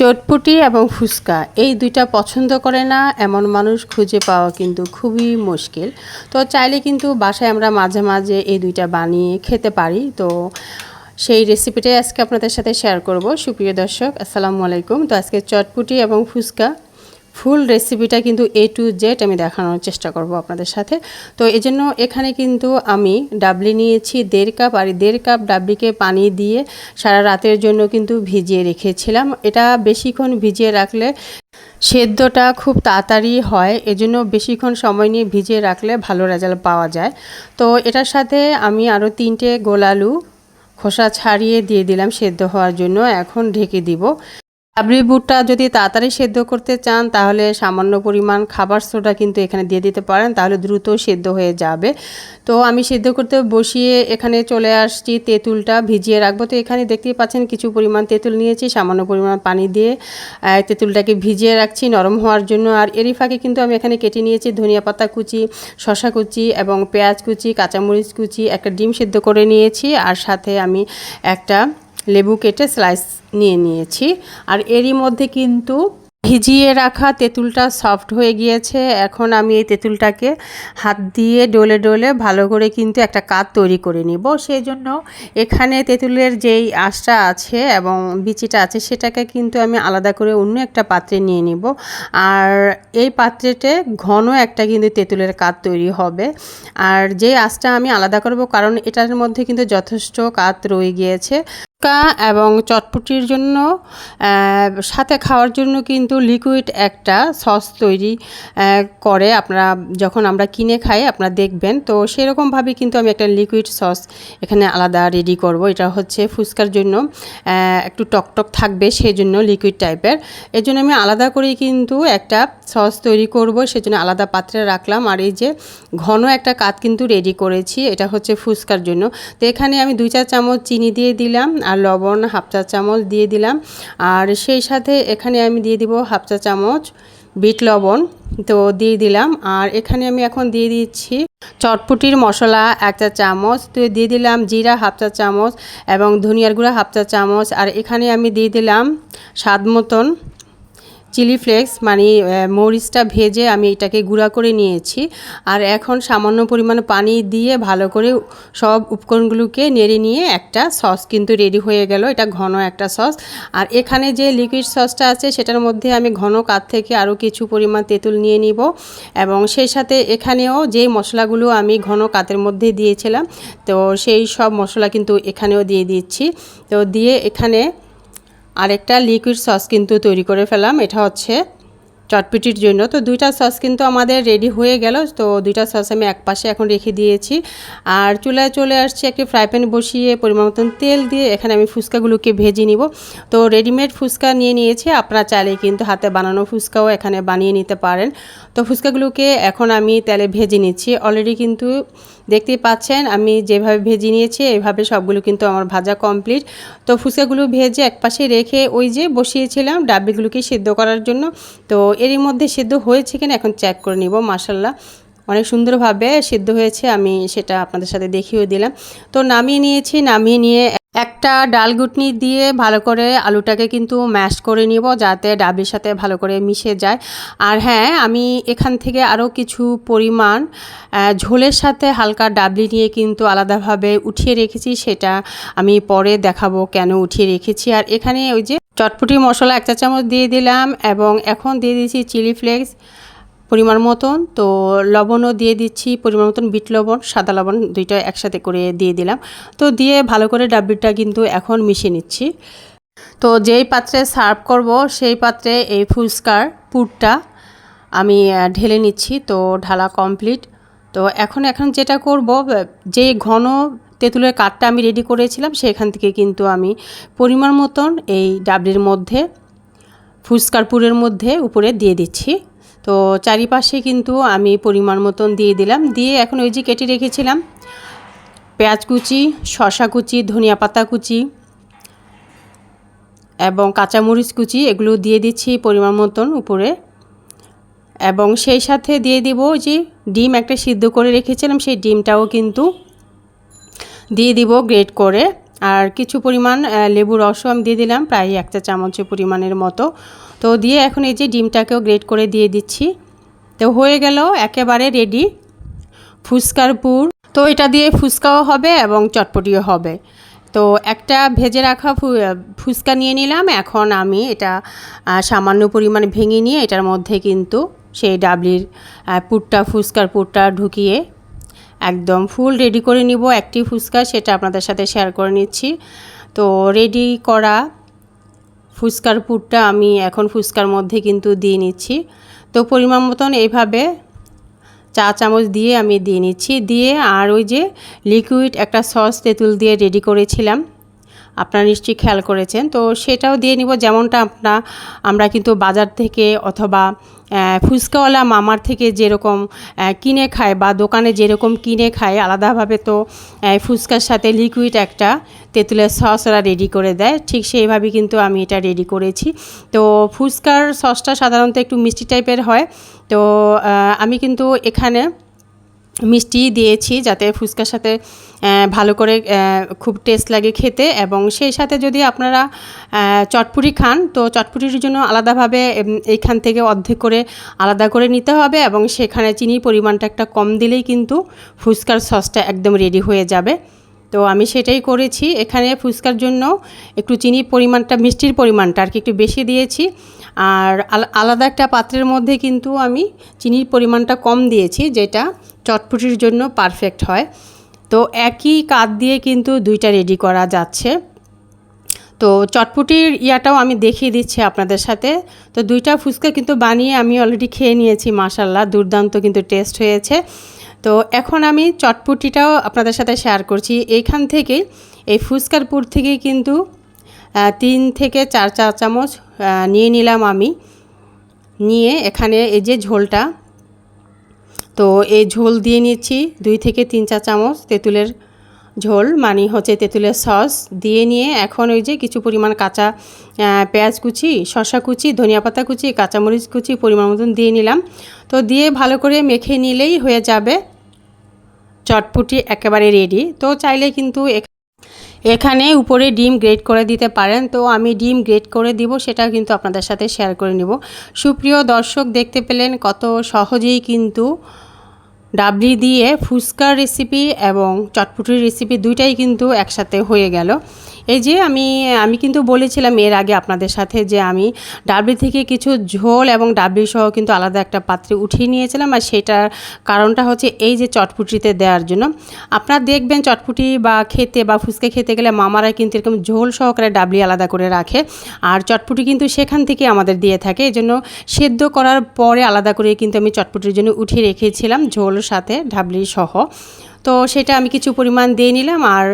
চটপুটি এবং ফুচকা, এই দুইটা পছন্দ করে না, এমন মানুষ খুঁজে পাওয়া কিন্তু খুবই মুশকিল। তো চাইলে কিন্তু বাসায় আমরা মাঝে মাঝে এই দুইটা বানিয়ে খেতে পারি। তো সেই রেসিপিটাই আজকে আপনাদের সাথে শেয়ার করব। সুপ্রিয় দর্শক, আসসালামু আলাইকুম। তো আজকে চটপুটি এবং ফুচকা ফুল রেসিপিটা কিন্তু এ টু জেড আমি দেখানোর চেষ্টা করব আপনাদের সাথে। তো এই জন্য এখানে কিন্তু আমি ডাবলি নিয়েছি দেড় কাপ, আর দেড় কাপ ডাবলিকে পানি দিয়ে সারা রাতের জন্য কিন্তু ভিজিয়ে রেখেছিলাম। এটা বেশিক্ষণ ভিজিয়ে রাখলে সেদ্ধটা খুব তাড়াতাড়ি হয়, এজন্য বেশিক্ষণ সময় নিয়ে ভিজিয়ে রাখলে ভালো রেজাল্ট পাওয়া যায়। তো এটার সাথে আমি আরও তিনটে গোলালু খোসা ছাড়িয়ে দিয়ে দিলাম সেদ্ধ হওয়ার জন্য, এখন ঢেকে দিব। কাবলি বুটটা যদি তাড়াতাড়ি সেদ্ধ করতে চান, তাহলে সামান্য পরিমাণ খাবার সোডা কিন্তু এখানে দিয়ে দিতে পারেন, তাহলে দ্রুত সেদ্ধ হয়ে যাবে। তো আমি সেদ্ধ করতে বসিয়ে এখানে চলে আসছি, তেঁতুলটা ভিজিয়ে রাখব। তো এখানে দেখতেই পাচ্ছেন কিছু পরিমাণ তেঁতুল নিয়েছি, সামান্য পরিমাণ পানি দিয়ে তেঁতুলটাকে ভিজিয়ে রাখছি নরম হওয়ার জন্য। আর এরই ফাঁকে কিন্তু আমি এখানে কেটে নিয়েছি ধনিয়া পাতা কুচি শশা কুচি এবং পেঁয়াজ কুচি, কাঁচামরিচ কুচি, একটা ডিম সেদ্ধ করে নিয়েছি। আর সাথে আমি একটা লেবু কেটে স্লাইস নিয়ে নিয়েছি। আর এরই মধ্যে কিন্তু ভিজিয়ে রাখা তেঁতুলটা সফট হয়ে গিয়েছে। এখন আমি এই তেঁতুলটাকে হাত দিয়ে ডলে ডলে ভালো করে কিন্তু একটা কাত তৈরি করে নিব। সেই জন্য এখানে তেঁতুলের যেই আঁশটা আছে এবং বিচিটা আছে, সেটাকে কিন্তু আমি আলাদা করে অন্য একটা পাত্রে নিয়ে নিব। আর এই পাত্রেতে ঘন একটা কিন্তু তেঁতুলের কাত তৈরি হবে। আর যে আঁশটা আমি আলাদা করব, কারণ এটার মধ্যে কিন্তু যথেষ্ট কাত রয়ে গিয়েছে। ফুচকা এবং চটপটির জন্য সাথে খাওয়ার জন্য কিন্তু লিকুইড একটা সস তৈরি করে আপনারা যখন আমরা কিনে খাই আপনারা দেখবেন। তো সেরকমভাবে কিন্তু আমি একটা লিকুইড সস এখানে আলাদা রেডি করব। এটা হচ্ছে ফুচকার জন্য একটু টকটক থাকবে সেই জন্য লিকুইড টাইপের এর জন্য আমি আলাদা করেই কিন্তু একটা সস তৈরি করব, সেজন্য আলাদা পাত্রে রাখলাম। আর এই যে ঘন একটা কাত কিন্তু রেডি করেছি, এটা হচ্ছে ফুচকার জন্য। তো এখানে আমি দুই চার চামচ চিনি দিয়ে দিলাম। আর লবণ হাফ চা চামচ দিয়ে দিলাম। আর সেই সাথে এখানে আমি দিয়ে দিব হাফ চা চামচ বিট লবণ, তো দিয়ে দিলাম। আর এখানে আমি এখন দিয়ে দিচ্ছি চটপুটির মশলা এক চা চামচ, তো দিয়ে দিলাম জিরা হাফ চা চামচ এবং ধনিয়ার গুঁড়া হাফ চা চামচ। আর এখানে আমি দিয়ে দিলাম স্বাদ মতন চিলি ফ্লেক্স মানে মরিচটা ভেজে আমি এটাকে গুঁড়া করে নিয়েছি। আর এখন সামান্য পরিমাণে পানি দিয়ে ভালো করে সব উপকরণগুলোকে নেড়ে নিয়ে একটা সস কিন্তু রেডি হয়ে গেল। এটা ঘন একটা সস। আর এখানে যে লিকুইড সসটা আছে, সেটার মধ্যে আমি ঘন কাত থেকে আরও কিছু পরিমাণ তেঁতুল নিয়ে নিব। এবং সেই সাথে এখানেও যে মশলাগুলো আমি ঘন কাতের মধ্যে দিয়েছিলাম, তো সেই সব মশলা কিন্তু এখানেও দিয়ে দিচ্ছি। তো দিয়ে এখানে আরেকটা লিকুইড সস কিন্তু তৈরি করে ফেলাম। এটা হচ্ছে চটপিটির জন্য। তো দুইটা সস কিন্তু আমাদের রেডি হয়ে গেল। তো দুইটা সস আমি এক পাশে এখন রেখে দিয়েছি। আর চুলায় চলে আসছি একটি ফ্রাই প্যান বসিয়ে পরিমাণ মতন তেল দিয়ে। এখানে আমি ফুচকাগুলোকে ভেজে নিব। তো রেডিমেড ফুচকা নিয়ে নিয়েছি। আপনারা চাইলে কিন্তু হাতে বানানো ফুচকাও এখানে বানিয়ে নিতে পারেন। তো ফুচকাগুলোকে এখন আমি তেলে ভেজে নিচ্ছি। অলরেডি কিন্তু দেখতেই পাচ্ছেন, আমি যেভাবে ভেজে নিয়েছি, এভাবে সবগুলো কিন্তু আমার ভাজা কমপ্লিট তো ফুচকাগুলো ভেজে একপাশে রেখে ওই যে বসিয়েছিলাম ডাব্বিগুলোকে সিদ্ধ করার জন্য। তো এরই মধ্যে সিদ্ধ হয়েছে কিনা এখন চেক করে নিব মাসাল্লাহ অনেক সুন্দরভাবে সিদ্ধ হয়েছে, আমি সেটা আপনাদের সাথে দেখিয়ে দিলাম। তো নামিয়ে নিয়েছি, নামিয়ে নিয়ে একটা ডাল গুটনি দিয়ে ভালো করে আলুটাকে কিন্তু ম্যাশ করে নিব, যাতে ডাবের সাথে ভালো করে মিশে যায়। আর হ্যাঁ আমি এখান থেকে আরও কিছু পরিমাণ ঝোলের সাথে হালকা ডাবলি নিয়ে কিন্তু আলাদাভাবে উঠিয়ে রেখেছি, সেটা আমি পরে দেখাবো কেন উঠিয়ে রেখেছি। আর এখানে ওই যে চটপটি মশলা এক চা চামচ দিয়ে দিলাম, এবং এখন দিয়ে দিয়েছি চিলি ফ্লেক্স পরিমাণ মতন, তো লবণও দিয়ে দিচ্ছি, পরিমাণ মতন বিট লবণ, সাদা লবণ দুইটা একসাথে করে দিয়ে দিলাম। তো দিয়ে ভালো করে ডাব্বিটা কিন্তু এখন মিশিয়ে নিচ্ছি। তো যেই পাত্রে সার্ভ করব, সেই পাত্রে এই ফুচকার পুরটা আমি ঢেলে নিচ্ছি, তো ঢালা কমপ্লিট। তো এখন এখন যেটা করব যে ঘন তেঁতুলের কাঠটা আমি রেডি করেছিলাম, সেখান থেকে কিন্তু আমি পরিমাণ মতন এই ডাবলির মধ্যে ফুচকার পুরের মধ্যে উপরে দিয়ে দিচ্ছি। তো চারিপাশে কিন্তু আমি পরিমাণ মতন দিয়ে দিলাম। দিয়ে এখন ওই যে কেটে রেখেছিলাম। পেঁয়াজ কুচি শশা কুচি, ধনিয়া পাতা কুচি এবং কাঁচামরিচ কুচি, এগুলো দিয়ে দিচ্ছি পরিমাণ মতন উপরে। এবং সেই সাথে দিয়ে দিব যে ডিম একটা সিদ্ধ করে রেখেছিলাম, সেই ডিমটাও কিন্তু দিয়ে দিব গ্রেট করে। আর কিছু পরিমাণ লেবুর রসও আমি দিয়ে দিলাম, প্রায় একটা চামচের পরিমাণের মতো। তো দিয়ে এখন এই যে ডিমটাকেও গ্রেট করে দিয়ে দিচ্ছি। তো হয়ে গেল একেবারে রেডি, ফুচকার পুর। তো এটা দিয়ে ফুচকাও হবে এবং চটপটিও হবে। তো একটা ভেজে রাখা ফুচকা নিয়ে নিলাম। এখন আমি এটা সামান্য পরিমাণ ভেঙে নিয়ে এটার মধ্যে কিন্তু সেই ডাবলির পুরটা, ফুচকার পুরটা ঢুকিয়ে একদম ফুল রেডি করে নিব একটি ফুচকা, সেটা আপনাদের সাথে শেয়ার করে নিচ্ছি। তো রেডি করা ফুচকার পুরটা আমি এখন ফুচকার মধ্যে কিন্তু দিয়ে নিচ্ছি। তো পরিমাণ মতন এইভাবে চা চামচ দিয়ে আমি দিয়ে নিচ্ছি। দিয়ে আর ওই যে লিকুইড একটা সস, তেঁতুল দিয়ে রেডি করেছিলাম। আপনারা নিশ্চয়ই খেয়াল করেছেন। তো সেটাও দিয়ে নিব, যেমনটা আপনা আমরা কিন্তু বাজার থেকে অথবা ফুচকাওয়ালা মামার থেকে যেরকম কিনে খায় বা দোকানে যেরকম কিনে খায়, আলাদাভাবে তো ফুচকার সাথে লিকুইড একটা তেঁতুলের সস ওরা রেডি করে দেয়। ঠিক সেইভাবে কিন্তু আমি এটা রেডি করেছি। তো ফুচকার সসটা সাধারণত একটু মিষ্টি টাইপের হয়। তো আমি কিন্তু এখানে মিষ্টি দিয়েছি যাতে ফুচকার সাথে ভালো করে খুব টেস্ট লাগে খেতে এবং সেই সাথে যদি আপনারা চটপুরি খান, তো চটপুরির জন্য আলাদাভাবে এইখান থেকে অর্ধেক করে আলাদা করে নিতে হবে এবং সেখানে চিনির পরিমাণটা একটা কম দিলেই কিন্তু ফুচকার সসটা একদম রেডি হয়ে যাবে। তো আমি সেটাই করেছি। এখানে ফুচকার জন্য একটু চিনির পরিমাণটা, মিষ্টির পরিমাণটা আর কি একটু বেশি দিয়েছি। আর আলা- আলাদা একটা পাত্রের মধ্যে কিন্তু আমি চিনির পরিমাণটা কম দিয়েছি, যেটা চটপটির জন্য পারফেক্ট হয়। তো একই কাঠ দিয়ে কিন্তু দুইটা রেডি করা যাচ্ছে। তো চটপটির ইয়াটাও আমি দেখিয়ে দিচ্ছি আপনাদের সাথে। তো দুইটা ফুচকা কিন্তু বানিয়ে আমি অলরেডি খেয়ে নিয়েছি মাসাল্লাহ দুর্দান্ত কিন্তু টেস্ট হয়েছে। তো এখন আমি চটপটিটাও আপনাদের সাথে শেয়ার করছি। এইখান থেকে এই ফুচকার পুর থেকে কিন্তু তিন থেকে চার চা চামচ নিয়ে নিলাম আমি। নিয়ে এখানে এই যে ঝোলটা, তো এই ঝোল দিয়ে নিচ্ছি দুই থেকে তিন চা চামচ তেঁতুলের ঝোল মানে হচ্ছে তেঁতুলের সস। দিয়ে নিয়ে এখন ওই যে কিছু পরিমাণ কাঁচা পেঁয়াজ কুচি, শসা কুচি, ধনিয়া পাতা কুচি, কাঁচামরিচ কুচি পরিমাণ মতন দিয়ে নিলাম। তো দিয়ে ভালো করে মেখে নিলেই হয়ে যাবে। চটপুটি একেবারে রেডি তো চাইলে কিন্তু এখানে উপরে ডিম গ্রেট করে দিতে পারেন। তো আমি ডিম গ্রেট করে দিব, সেটা কিন্তু আপনাদের সাথে শেয়ার করে নিব। সুপ্রিয় দর্শক, দেখতে পেলেন কত সহজেই কিন্তু ডাবলি দিয়ে ফুচকার রেসিপি এবং চটপুটির রেসিপি দুইটাই কিন্তু একসাথে হয়ে গেল। এই যে আমি আমি কিন্তু বলেছিলাম এর আগে আপনাদের সাথে যে আমি ডাবলি থেকে কিছু ঝোল এবং ডাবলি সহ কিন্তু আলাদা একটা পাত্রে উঠিয়ে নিয়েছিলাম আর সেটার কারণটা হচ্ছে এই যে চটপুটিতে দেওয়ার জন্য। আপনারা দেখবেন চটপুটি বা খেতে বা ফুচকা খেতে গেলে মামারা কিন্তু এরকম ঝোল সহকারে ডাবলি আলাদা করে রাখে আর চটপুটি কিন্তু সেখান থেকে আমাদের দিয়ে থাকে। এই জন্য সেদ্ধ করার পরে আলাদা করে কিন্তু আমি চটপুটির জন্য উঠিয়ে রেখেছিলাম ঝোল সাথে ডাবলি সহ। তো সেটা আমি কিছু পরিমাণ দিয়ে নিলাম আর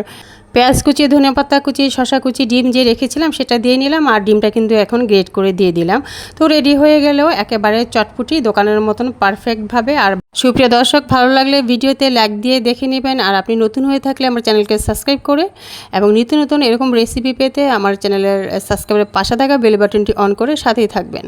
পেঁয়াজ কুচি ধনে পাতা কুচি শশা কুচি, ডিম যে রেখেছিলাম সেটা দিয়ে নিলাম আর ডিমটা কিন্তু এখন গ্রেট করে দিয়ে দিলাম। তো রেডি হয়ে গেলেও একেবারে চটপুটি, দোকানের মতন পারফেক্টভাবে আর সুপ্রিয় দর্শক, ভালো লাগলে ভিডিওতে লাইক দিয়ে দেখে নেবেন। আর আপনি নতুন হয়ে থাকলে আমার চ্যানেলকে সাবস্ক্রাইব করে এবং নিত্য নতুন এরকম রেসিপি পেতে আমার চ্যানেলের সাবস্ক্রাইবের পাশে থাকা বেল বাটনটি অন করে সাথেই থাকবেন।